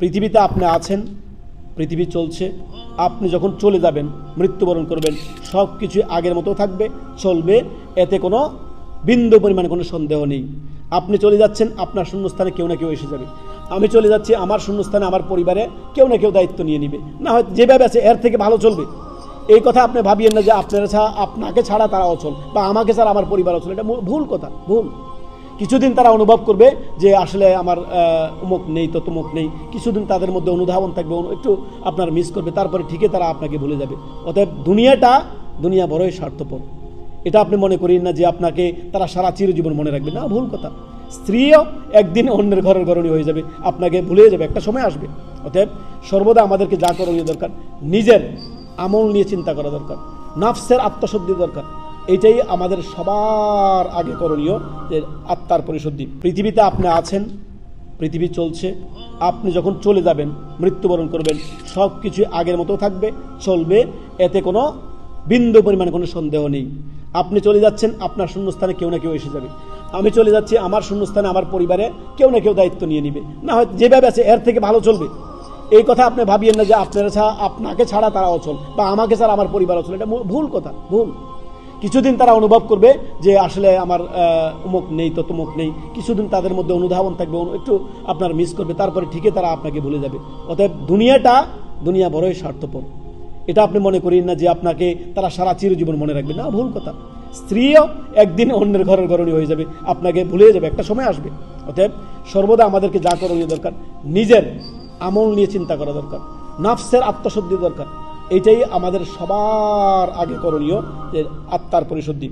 পৃথিবীতে আপনি আছেন, পৃথিবী চলছে, আপনি যখন চলে যাবেন, মৃত্যুবরণ করবেন সব কিছু আগের মতো থাকবে, চলবে, এতে কোনো বিন্দু পরিমাণে কোনো সন্দেহ নেই। আপনি চলে যাচ্ছেন, আপনার শূন্যস্থানে কেউ না কেউ এসে যাবে। আমি চলে যাচ্ছি, আমার শূন্যস্থানে, আমার পরিবারে কেউ না কেউ দায়িত্ব নিয়ে নিবে। না হয় যেভাবে আছে, এর থেকে ভালো চলবে। এই কথা আপনি ভাবিয়েন না যে আপনারা ছাড়া, আপনাকে ছাড়া তারা অচল, বা আমাকে ছাড়া আমার পরিবার অচল, এটা ভুল কথা, ভুল। কিছুদিন তারা অনুভব করবে যে আসলে আমার অমুক নেই তো তমুক নেই। কিছুদিন তাদের মধ্যে অনুধাবন থাকবে একটু আপনার মিস করবে, তারপরে ঠিকই তারা আপনাকে ভুলে যাবে। অতএব দুনিয়াটা দুনিয়া বড়ই স্বার্থপর। এটা আপনি মনে করেন না যে আপনাকে তারা সারা চিরজীবন মনে রাখবে। না, ভুল কথা। স্ত্রীও একদিন অন্যের ঘরের গরণী হয়ে যাবে, আপনাকে ভুলে যাবে, একটা সময় আসবে। অতএব সর্বদা আমাদেরকে যা করণীয় দরকার, নিজের আমল নিয়ে চিন্তা করা দরকার, নাফসের আত্মশুদ্ধি দরকার। এটাই আমাদের সবার আগে করণীয় যে আত্মার পরিশুদ্ধি। পৃথিবীতে আপনি আছেন, পৃথিবী চলছে, আপনি যখন চলে যাবেন, মৃত্যুবরণ করবেন সব কিছু আগের মতো থাকবে, চলবে, এতে কোনো বিন্দু পরিমাণে কোনো সন্দেহ নেই। আপনি চলে যাচ্ছেন, আপনার শূন্যস্থানে কেউ না কেউ এসে যাবে। আমি চলে যাচ্ছি, আমার শূন্যস্থানে, আমার পরিবারে কেউ না কেউ দায়িত্ব নিয়ে নিবে। না হয় যেভাবে আছে, এর থেকে ভালো চলবে। এই কথা আপনি ভাবিয়েন না যে আপনারা ছাড়া, আপনাকে ছাড়া তারা অচল বা আমাকে ছাড়া আমার পরিবার অচল এটা ভুল কথা, ভুল। কিছুদিন তারা অনুভব করবে যে আসলে আমার অমুক নেই, তো তমুক নেই। কিছুদিন তাদের মধ্যে অনুধাবন থাকবে একটু আপনার মিস করবে, তারপরে ঠিকই তারা আপনাকে ভুলে যাবে। অতএব দুনিয়াটা দুনিয়া বড়ই স্বার্থপর। এটা আপনি মনে করেন না যে আপনাকে তারা সারা চিরজীবন মনে রাখবে। না, ভুল কথা। স্ত্রীও একদিন অন্যের ঘরের গরণী হয়ে যাবে, আপনাকে ভুলে যাবে, একটা সময় আসবে। অতএব সর্বদা আমাদেরকে যা করণীয় দরকার, নিজের আমল নিয়ে চিন্তা করা দরকার, নাফসের আত্মশুদ্ধি দরকার। এটাই আমাদের সবার আগে করণীয় যে আত্মার পরিশুদ্ধি।